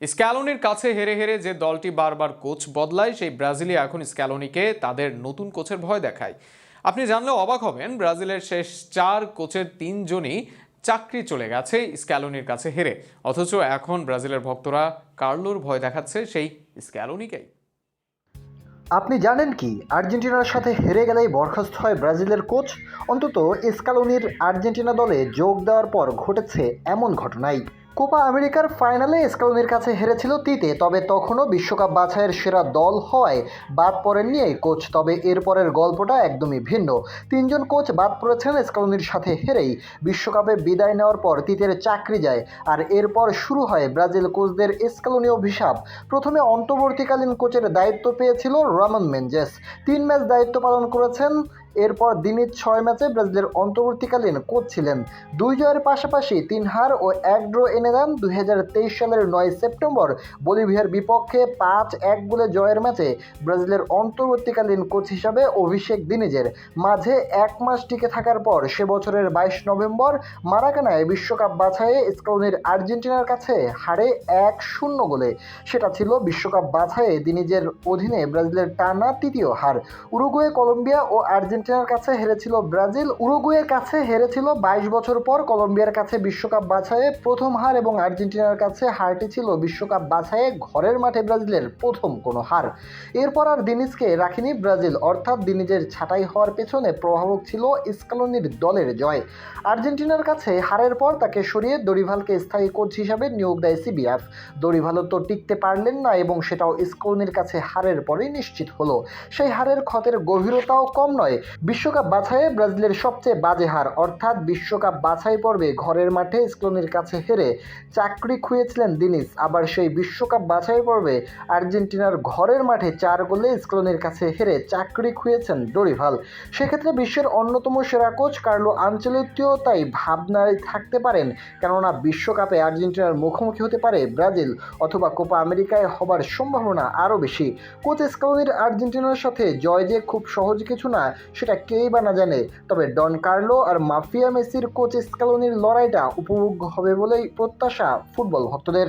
স্ক্যালোনির কাছে হেরে হেরে যে দলটি বারবার কোচ বদলায়, সেই ব্রাজিলই এখন স্ক্যালোনিকে তাদের নতুন কোচের ভয় দেখায়। আপনি জানলেও অবাক হবেন, ব্রাজিলের শেষ চার কোচের তিনজনই চাকরি চলে গেছে স্ক্যালোনির কাছে হেরে। অথচ এখন ব্রাজিলের ভক্তরা কার্লোর ভয় দেখাচ্ছে সেই স্ক্যালোনিকেই। আপনি জানেন কি, আর্জেন্টিনার সাথে হেরে গেলেই বরখাস্ত হয় ব্রাজিলের কোচ? অন্তত স্কালোনির আর্জেন্টিনা দলে যোগ দেওয়ার পর ঘটেছে এমন ঘটনাই। কোপা আমেরিকার ফাইনালে স্কালোনির কাছে হেরেছিল তিতে, তবে তখনও বিশ্বকাপ বাছাইয়ের সেরা দল হওয়ায় বাদ পড়েননি এই কোচ, তবে এরপরের গল্পটা একদমই ভিন্ন। তিনজন কোচ বাদ পড়েছেন স্কালোনির সাথে হেরেই। বিশ্বকাপে বিদায় নেওয়ার পর তিতের চাকরি যায়, আর এরপর শুরু হয় ব্রাজিল কোচদের স্কালোনি অভিশাপ। প্রথমে অন্তর্বর্তীকালীন কোচের দায়িত্ব পেয়েছিল রামন মেনজেস। তিন ম্যাচ দায়িত্ব পালন করেছেন এরপর দিনই ছয় ম্যাচে ব্রাজিলের অন্তর্বর্তীকালীন কোচ ছিলেন। দুই জয়ের পাশাপাশি তিন হার ও এক ড্র এনে দেন দুই হাজার তেইশ সালের নয় সেপ্টেম্বর। বলিভিয়ার বিপক্ষে পাঁচ এক গোলে জয়ের ম্যাচে ব্রাজিলের অন্তর্বর্তীকালীন কোচ হিসাবে অভিষেক দিনিজের মাঝে এক মাস টিকে থাকার পর সে বছরের বাইশ নভেম্বর মারাকানায় বিশ্বকাপ বাছাইয়ে স্কাউনির আর্জেন্টিনার কাছে হারে এক শূন্য গোলে। সেটা ছিল বিশ্বকাপ বাছাইয়ে দিনিজের অধীনে ব্রাজিলের টানা তৃতীয় হার। উরুগুয়ে, কলম্বিয়া ও আর্জেন্টিনার কাছে হেরেছিল ব্রাজিল, উরুগুয়ের কাছে হেরেছিল বাইশ বছর পর কলম্বিয়ার কাছে বিশ্বকাপ বাছাইয়ে প্রথম হার এবং আর্জেন্টিনার কাছে হারটি ছিল বিশ্বকাপ বাছাইয়ে ঘরের মাঠে ব্রাজিলের প্রথম কোনো হার। এরপর আর দিনিজকে রাখেনি ব্রাজিল, অর্থাৎ দিনিজের ছাঁটাই হওয়ার পেছনে প্রভাবক ছিল স্কালোনির দলের জয়। আর্জেন্টিনার কাছে হারের পর তাকে সরিয়ে দরিভালকে স্থায়ী কোচ হিসাবে নিয়োগ দেয় সিবিএফ। দরিভালো তো টিকতে পারলেন না এবং সেটাও স্কালোনির কাছে হারের পরেই নিশ্চিত হলো। সেই হারের ক্ষতের গভীরতাও কম নয় বিশ্বকাপ বাছাইয়ে ব্রাজিলের সবচেয়ে বাজে হার, অর্থাৎ বিশ্বকাপ বাছাই পর্বে ঘরের মাঠে স্কোনির কাছে হেরে চাকরি খুঁয়েছিলেন দিনিস। আবার সেই বিশ্বকাপ বাছাই পর্বে আর্জেন্টিনার ঘরের মাঠে চার গোলে স্কোনির কাছে হেরে চাকরি খুঁয়েছেন ডোরিভাল। সেক্ষেত্রে বিশ্বের অন্যতম সেরা কোচ কার্লো আঞ্চলিকটিও তাই ভাবনায় থাকতে পারেন, কেননা বিশ্বকাপে আর্জেন্টিনার মুখোমুখি হতে পারে ব্রাজিল অথবা কোপা আমেরিকায় হবার সম্ভাবনা আরও বেশি। কোচ স্কাউনির আর্জেন্টিনার সাথে জয় যে খুব সহজ কিছু না সেটা কেই বা না জানে, তবে ডন কার্লো আর মাফিয়া মেসির কোচ স্কালোনির লড়াইটা উপভোগ্য হবে বলেই প্রত্যাশা ফুটবল ভক্তদের।